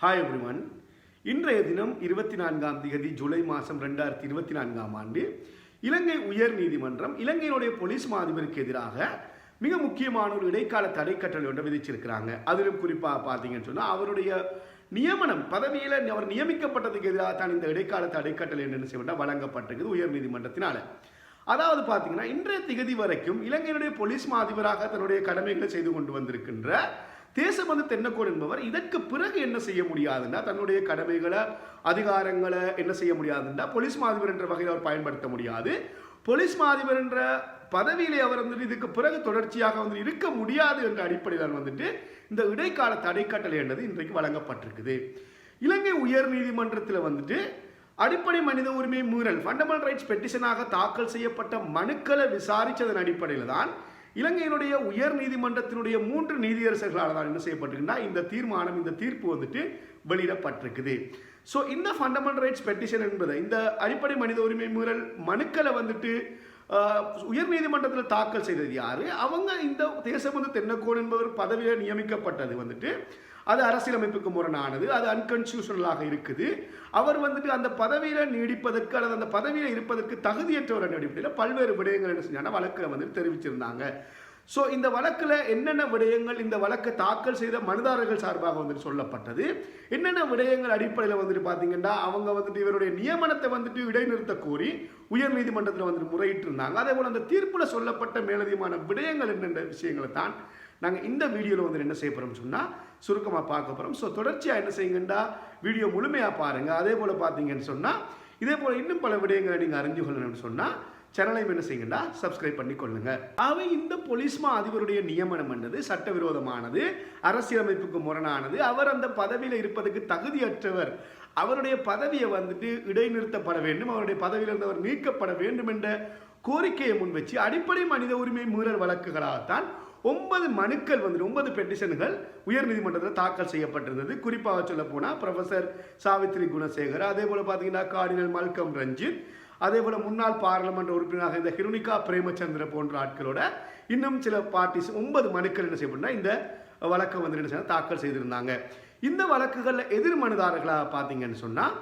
Hi everyone இன்றைய தினம் இருபத்தி நான்காம் தேதி ஜூலை மாதம் ரெண்டாயிரத்தி இருபத்தி நான்காம் ஆண்டு இலங்கை உயர் நீதிமன்றம் இலங்கையினுடைய போலீஸ் மாதிபருக்கு எதிராக மிக முக்கியமான ஒரு இடைக்கால தடை கட்டளை ஒன்று விதிச்சிருக்கிறாங்க. அதிலும் குறிப்பாக பார்த்தீங்கன்னு சொன்னால் அவருடைய நியமனம் பதவியில் அவர் நியமிக்கப்பட்டதுக்கு எதிராக தான் இந்த இடைக்கால தடை கட்டளை என்ன செய்ய வழங்கப்பட்டிருக்குது உயர் நீதிமன்றத்தினால. அதாவது பார்த்தீங்கன்னா இன்றைய திகதி வரைக்கும் இலங்கையினுடைய போலீஸ் மாதிபராக தன்னுடைய கடமைகளை செய்து கொண்டு வந்திருக்கின்ற தேசபந்து தென்னக்கோடு என்பவர் இதற்கு பிறகு என்ன செய்ய முடியாதுன்னா தன்னுடைய கடமைகளை அதிகாரங்களை என்ன செய்ய முடியாதுன்னா போலீஸ் மாதிபர் என்ற வகையில் அவர் பயன்படுத்த முடியாது. போலீஸ் மாதிபர் என்ற பதவியிலே அவர் வந்துட்டு இதுக்கு பிறகு தொடர்ச்சியாக வந்து இருக்க முடியாது என்ற அடிப்படையில் வந்துட்டு இந்த இடைக்கால தடைக்கட்டளை என்பது இன்றைக்கு வழங்கப்பட்டிருக்குது. இலங்கை உயர் நீதிமன்றத்தில் வந்துட்டு அடிப்படை மனித உரிமை மீறல் ஃபண்டமெண்டல் ரைட்ஸ் பெட்டிஷனாக தாக்கல் செய்யப்பட்ட மனுக்களை விசாரித்ததன் அடிப்படையில் தான் இலங்கையினுடைய உயர் நீதிமன்றத்தினுடைய மூன்று நீதியரசர்களால் தான் என்ன செய்யப்பட்டிருக்குன்னா இந்த தீர்மானம் இந்த தீர்ப்பு வந்துட்டு வெளியிடப்பட்டிருக்குது. ஸோ இந்த ஃபண்டமெண்டல் ரைட்ஸ் பெட்டிஷன் என்பது இந்த அடிப்படை மனித உரிமை மீறல் மனுக்களை வந்துட்டு உயர் நீதிமன்றத்தில் தாக்கல் செய்தது யார்? அவங்க இந்த தேசபந்து தென்னக்கோடு என்பவர் பதவியில் நியமிக்கப்பட்டது வந்துட்டு அது அரசியலமைப்புக்கு முரணானது அது அன்கன்ஸ்டியூஷனலாக இருக்குது. அவர் வந்துட்டு அந்த பதவியில் நீடிப்பதற்கு அல்லது அந்த பதவியில் இருப்பதற்கு தகுதியற்றவர் அடிப்படையில் பல்வேறு விடயங்கள் என்ன செஞ்சாங்கன்னா வழக்கில் வந்துட்டு தெரிவிச்சிருந்தாங்க. ஸோ இந்த வழக்கில் என்னென்ன விடயங்கள் இந்த வழக்கை தாக்கல் செய்த மனுதாரர்கள் சார்பாக வந்துட்டு சொல்லப்பட்டது. என்னென்ன விடயங்கள் அடிப்படையில் வந்துட்டு பார்த்தீங்கன்னா அவங்க வந்துட்டு இவருடைய நியமனத்தை வந்துட்டு இடைநிறுத்த கோரி உயர் நீதிமன்றத்தில் வந்துட்டு முறையிட்டு இருந்தாங்க அதே போல் அந்த தீர்ப்பில் சொல்லப்பட்ட மேலதிகமான விடயங்கள் என்னென்ன விஷயங்களை தான் நாங்கள் இந்த வீடியோவில் வந்து என்ன செய்ய போகிறோம்னு சொன்னால் சுருக்கமாக பார்க்க போகிறோம் ஸோ தொடர்ச்சியாக என்ன செய்யுங்கண்டா வீடியோ முழுமையாக பாருங்கள் அதே போல் பார்த்தீங்கன்னு சொன்னால் இதே போல் இன்னும் பல விடயங்களை நீங்கள் அறிஞ்சு கொள்ளணும்னு சொன்னால் சேனலையும் என்ன செய்யுங்கன்னா சப்ஸ்கிரைப் பண்ணி கொள்ளுங்க. அவை இந்த பொலிஸ்மா அதிபருடைய நியமனம் என்னது? சட்டவிரோதமானது அரசியலமைப்புக்கு முரணானது. அவர் அந்த பதவியில் இருப்பதற்கு தகுதியற்றவர். அவருடைய பதவியை வந்துட்டு இடைநிறுத்தப்பட வேண்டும். அவருடைய பதவியிலிருந்து அவர் நீக்கப்பட வேண்டும் என்ற கோரிக்கையை முன்வச்சு அடிப்படை மனித உரிமை மீறல் வழக்குகளாகத்தான் ஒன்பது மனுக்கள் வந்து ஒன்பது பெட்டிஷன்கள் உயர்நீதிமன்றத்தில் தாக்கல் செய்யப்பட்டிருந்தது. குறிப்பாக சொல்ல போனால் ப்ரொஃபசர் சாவித்ரி குணசேகர் அதே போல் பார்த்தீங்கன்னா கார்டினல் மல்கம் ரஞ்சித் அதே போல் முன்னாள் பாராளுமன்ற உறுப்பினராக இந்த ஹிருனிகா பிரேமச்சந்திர போன்ற ஆட்களோட இன்னும் சில பார்ட்டிஸ் ஒன்பது மனுக்கள் என்ன செய்யப்பட்டா இந்த வழக்கை வந்து என்ன செய்ய தாக்கல் செய்திருந்தாங்க. இந்த வழக்குகளில் எதிர் மனுதாரர்களாக பார்த்தீங்கன்னு சொன்னால்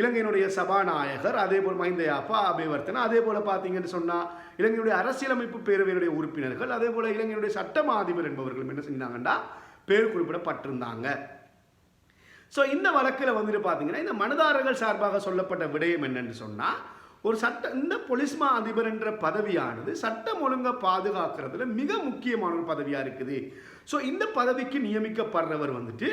இலங்கையினுடைய சபாநாயகர் அதே போல் மஹிந்த யாப்பா அபேவர்த்தன அதே போல் பார்த்தீங்கன்னு சொன்னால் இலங்கையுடைய அரசியலமைப்பு பேரவையினுடைய உறுப்பினர்கள் அதே போல் இலங்கையினுடைய சட்டமா அதிபர் என்பவர்களும் என்ன செஞ்சாங்கன்னா பேர் குறிப்பிடப்பட்டிருந்தாங்க. ஸோ இந்த வழக்கில் வந்துட்டு பார்த்தீங்கன்னா இந்த மனுதாரர்கள் சார்பாக சொல்லப்பட்ட விடயம் என்னன்னு சொன்னால் ஒரு சட்ட இந்த பொலிஸ்மா அதிபர் என்ற பதவியானது சட்டம் ஒழுங்கை பாதுகாக்கிறதுல மிக முக்கியமான ஒரு பதவியாக இருக்குது. ஸோ இந்த பதவிக்கு நியமிக்கப்படுறவர் வந்துட்டு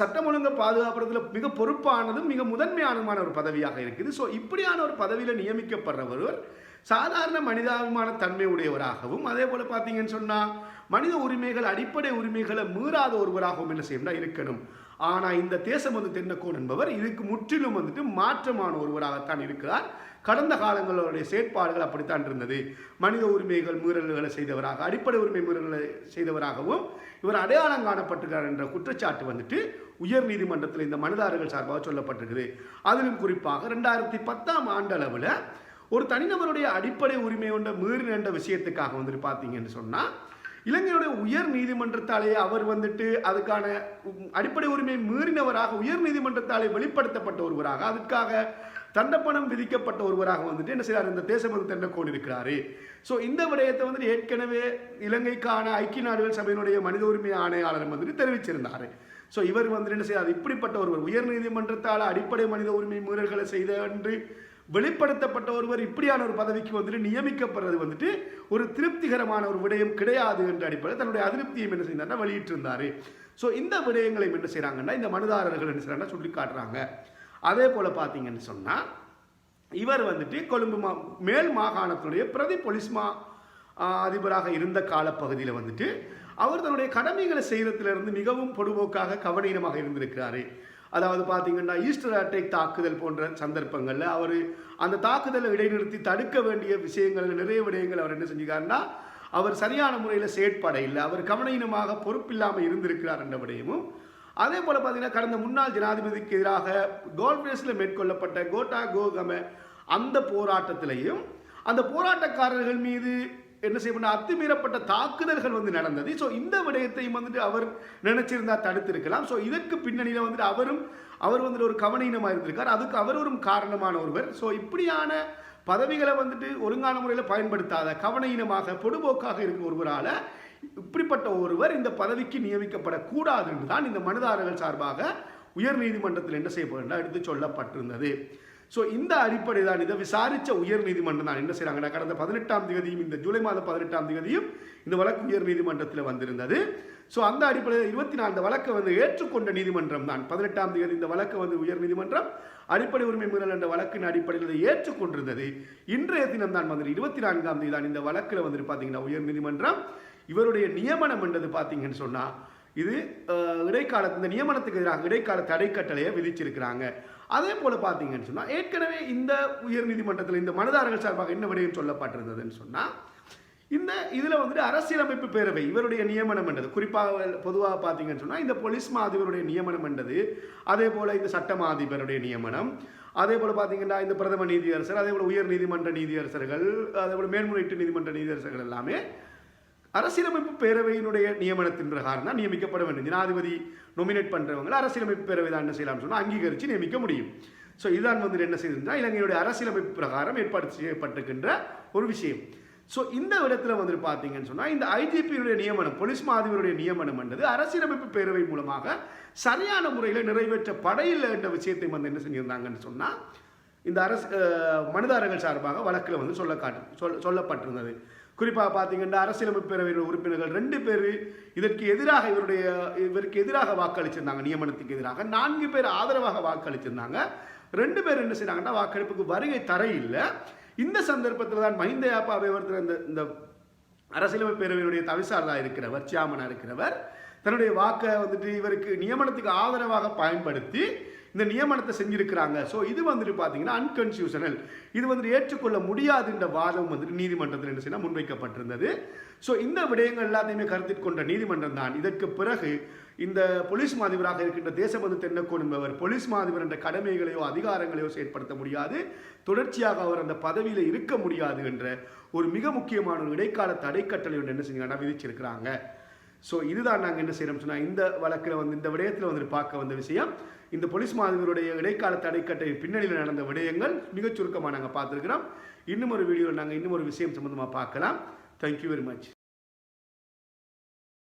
சட்டம் ஒழுங்கை பாதுகாப்புறதுல மிக பொறுப்பானதும் மிக முதன்மையானதுமான ஒரு பதவியாக இருக்குது. ஸோ இப்படியான ஒரு பதவியில் நியமிக்கப்படுறவர் சாதாரண மனிதாபிமான தன்மை உடையவராகவும் அதே போல் பார்த்தீங்கன்னு சொன்னால் மனித உரிமைகள் அடிப்படை உரிமைகளை மீறாத ஒருவராகவும் என்ன செய்யணும்னா இருக்கணும். ஆனால் இந்த தேசபந்து தென்னக்கோன் என்பவர் இதுக்கு முற்றிலும் வந்துட்டு மாற்றமான ஒருவராகத்தான் இருக்கிறார். கடந்த காலங்களுடைய செயற்பாடுகள் அப்படித்தான் இருந்தது. மனித உரிமைகள் மீறல்களை செய்தவராக அடிப்படை உரிமை மீறல்களை செய்தவராகவும் இவர் அடையாளம் காணப்பட்டிருக்கிறார் என்ற குற்றச்சாட்டு வந்துட்டு உயர் நீதிமன்றத்தில் இந்த மனிதாரர்கள் சார்பாக சொல்லப்பட்டிருக்குது. அதிலும் குறிப்பாக ரெண்டாயிரத்தி பத்தாம் ஆண்டளவில் ஒரு தனிநபருடைய அடிப்படை உரிமை கொண்ட மீறின என்ற விஷயத்துக்காக வந்துட்டு பார்த்தீங்கன்னு சொன்னால் இலங்கையுடைய உயர் நீதிமன்றத்தாலே அவர் வந்துட்டு அதுக்கான அடிப்படை உரிமை மீறினவராக உயர் நீதிமன்றத்தாலே வெளிப்படுத்தப்பட்ட ஒருவராக அதுக்காக தண்டப்பணம் விதிக்கப்பட்ட ஒருவராக வந்துட்டு என்ன செய்றார்? இந்த தேசபந்து தண்டக்கோடு இருக்கிறாரு ஸோ இந்த விடயத்தை வந்துட்டு ஏற்கனவே இலங்கைக்கான ஐக்கிய நாடுகள் சபையினுடைய மனித உரிமை ஆணையாளர் வந்துட்டு தெரிவிச்சிருந்தார். ஸோ இவர் வந்துட்டு என்ன செய்யறார் இப்படிப்பட்ட ஒருவர் உயர் நீதிமன்றத்தால் அடிப்படை மனித உரிமை மீறல்களை செய்த என்று வெளிப்படுத்தப்பட்ட ஒருவர் இப்படியான ஒரு பதவிக்கு வந்துட்டு நியமிக்கப்படுறது வந்துட்டு ஒரு திருப்திகரமான ஒரு விடயம் கிடையாது என்ற அடிப்படையில் தன்னுடைய அதிருப்தியை என்ன செய்தார்னா வெளியிட்டிருந்தாரு. ஸோ இந்த விடயங்களை என்ன செய்கிறாங்கன்னா இந்த மனுதாரர்கள் என்ன செய்கிறாங்கன்னா சொல்லி காட்டுறாங்க. அதே போல் பார்த்தீங்கன்னு சொன்னால் இவர் வந்துட்டு கொழும்பு மா மேல் மாகாணத்துடைய பிரதி போலீஸ் மா அதிபராக இருந்த காலப்பகுதியில் வந்துட்டு அவர் தன்னுடைய கடமைகளை செய்கிறதுலேருந்து மிகவும் பொடுபோக்காக கவனீனமாக இருந்திருக்கிறாரு. அதாவது பார்த்தீங்கன்னா ஈஸ்டர் அட்டை தாக்குதல் போன்ற சந்தர்ப்பங்களில் அவர் அந்த தாக்குதலை இடைநிறுத்தி தடுக்க வேண்டிய விஷயங்கள் நிறைய விடயங்கள் அவர் என்ன செஞ்சுக்காருன்னா அவர் சரியான முறையில் செயற்பட இல்லை. அவர் கவனயினமாக பொறுப்பில்லாமல் இருந்திருக்கிறார் என்ற விடயமும் அதே போல் பார்த்தீங்கன்னா கடந்த முன்னாள் ஜனாதிபதிக்கு எதிராக கோல்ஃபேஸில் மேற்கொள்ளப்பட்ட கோட்டா கோகம அந்த போராட்டத்திலையும் அந்த போராட்டக்காரர்கள் மீது என்ன செய்யணும் அத்துமீறப்பட்ட தாக்குதல்கள் வந்து நடந்தது. ஸோ இந்த விடயத்தையும் வந்துட்டு அவர் நினைச்சிருந்தா தடுத்திருக்கலாம். ஸோ இதற்கு பின்னணியில் வந்துட்டு அவரும் அவர் வந்துட்டு ஒரு கவனீனமாக இருந்திருக்கார். அதுக்கு அவர் ஒரு காரணமான ஒருவர். ஸோ இப்படியான பதவிகளை வந்துட்டு ஒழுங்கான முறையில் பயன்படுத்தாத கவனீனமாக பொடுபோக்காக இருக்கும் ஒருவரால் இப்படிப்பட்ட ஒருவர் இந்த பதவிக்கு நியமிக்கப்படக்கூடாது என்று தான் இந்த மனுதாரர்கள் சார்பாக உயர் நீதிமன்றத்தில் என்ன செய்யப்படும் எடுத்து சொல்லப்பட்டிருந்தது. ஸோ இந்த அடிப்படை தான் இதை விசாரித்த உயர் நீதிமன்றம் தான். என்ன செய்கிறாங்கன்னா கடந்த பதினெட்டாம் தேதியும் இந்த ஜூலை மாதம் பதினெட்டாம் தேதியும் இந்த வழக்கு உயர் நீதிமன்றத்தில் வந்திருந்தது. ஸோ அந்த அடிப்படையில் இருபத்தி நாலு வழக்கை வந்து ஏற்றுக்கொண்ட நீதிமன்றம் தான். பதினெட்டாம் தேதி இந்த வழக்கு வந்து உயர் நீதிமன்றம் அடிப்படை உரிமை மீறல் என்ற வழக்கின் அடிப்படையில் ஏற்றுக்கொண்டிருந்தது. இன்றைய தினம் தான் வந்து இருபத்தி நான்காம் தேதி தான் இந்த வழக்கில் வந்துட்டு பார்த்தீங்கன்னா உயர் நீதிமன்றம் இவருடைய நியமனம் என்றது பார்த்தீங்கன்னு சொன்னால் இது இடைக்கால இந்த நியமனத்துக்கு எதிராக இடைக்கால தடை கட்டளையை விதிச்சிருக்கிறாங்க. அதே போல் பார்த்தீங்கன்னு சொன்னால் ஏற்கனவே இந்த உயர் நீதிமன்றத்தில் இந்த மனதாரர்கள் சார்பாக என்ன விடயம் சொல்லப்பட்டிருந்ததுன்னு சொன்னால் இந்த இதில் வந்துட்டு அரசியலமைப்பு பேரவை இவருடைய நியமனம் என்றது குறிப்பாக பொதுவாக பார்த்தீங்கன்னு சொன்னால் இந்த போலீஸ் மாதிபருடைய நியமனம் என்றது அதே போல் இந்த சட்ட மாதிபருடைய நியமனம் அதே போல் பார்த்தீங்கன்னா இந்த பிரதம நீதியரசர் அதே போல் உயர் நீதிமன்ற நீதியரசர்கள் அதே போல் மேல்முறையீட்டு நீதிமன்ற நீதியரசர்கள் எல்லாமே அரசியலமைப்பு பேரவையினுடைய நியமனத்தின் பிரகாரம் தான் நியமிக்கப்பட வேண்டும். ஜனாதிபதி நொமினேட் பண்ணுறவங்களை அரசியலமைப்பு பேரவை தான் என்ன செய்யலாம்னு சொன்னால் அங்கீகரித்து நியமிக்க முடியும். ஸோ இதுதான் வந்து என்ன செய்திருந்தால் இலங்கையுடைய அரசியலமைப்பு பிரகாரம் ஏற்பாடு செய்யப்பட்டிருக்கின்ற ஒரு விஷயம். ஸோ இந்த இடத்துல வந்துட்டு பார்த்தீங்கன்னு சொன்னால் இந்த ஐஜிபியுடைய நியமனம் போலீஸ் மாதிரியுடைய நியமனம் என்றது அரசியலமைப்பு பேரவை மூலமாக சரியான முறையில் நிறைவேற்ற படையில் என்ற விஷயத்தை வந்து என்ன செஞ்சுருந்தாங்கன்னு சொன்னால் இந்த அரசு மனிதாரங்கள் சார்பாக வழக்கில் வந்து சொல்ல காட்டு சொல் சொல்லப்பட்டிருந்தது. குறிப்பாக பார்த்தீங்கன்னா அரசியலமைப்பு பேரவையில் உறுப்பினர்கள் ரெண்டு பேர் இதற்கு எதிராக இவருடைய இவருக்கு எதிராக வாக்களிச்சிருந்தாங்க நியமனத்துக்கு எதிராக. நான்கு பேர் ஆதரவாக வாக்களிச்சிருந்தாங்க. ரெண்டு பேர் என்ன செய்கிறாங்கன்னா வாக்கெடுப்புக்கு வருகை தர இல்லை இந்த சந்தர்ப்பத்தில் தான் மஹிந்த யாப்பா அபேவர்த்தர் இந்த இந்த அரசியலமைப்பு பேரவையினுடைய தவிசாரராக இருக்கிறவர் சியாமனாக இருக்கிறவர் தன்னுடைய வாக்கை வந்துட்டு இவருக்கு நியமனத்துக்கு ஆதரவாக பயன்படுத்தி இந்த நியமனத்தை செஞ்சிருக்கிறாங்க. ஸோ இது வந்துட்டு பார்த்தீங்கன்னா அன்கன்ஸ்டியூஷனல் இது வந்துட்டு ஏற்றுக்கொள்ள முடியாதுன்ற வாதம் வந்துட்டு நீதிமன்றத்தில் என்ன செய்யணும்? முன்வைக்கப்பட்டிருந்தது. ஸோ இந்த விடயங்கள் எல்லாத்தையுமே கருத்தில் கொண்ட நீதிமன்றம் தான். இதற்கு பிறகு இந்த போலீஸ் மாதிபராக இருக்கின்ற தேசபந்து தென்னக்கோன் என்பவர் போலீஸ் மாதிபர் என்ற கடமைகளையோ அதிகாரங்களையோ செயற்படுத்த முடியாது. தொடர்ச்சியாக அவர் அந்த பதவியில் இருக்க முடியாது என்ற ஒரு மிக முக்கியமான ஒரு இடைக்கால தடைக்கட்டளை ஒன்று என்ன செஞ்சாங்கன்னா விதிச்சிருக்கிறாங்க. ஸோ இதுதான் நாங்கள் என்ன செய்கிறோம் சொன்னால் இந்த வழக்கில் வந்து இந்த விடயத்தில் வந்து பார்க்க வந்த விஷயம். இந்த போலீஸ் மாதிபருடைய இடைக்கால தடைக்கட்டை பின்னணியில் நடந்த விடயங்கள் மிகச் சுருக்கமாக நாங்கள் பார்த்துருக்கிறோம். இன்னும் ஒரு வீடியோவில் நாங்கள் இன்னும் ஒரு விஷயம் சம்மந்தமாக பார்க்கலாம். Thank you very much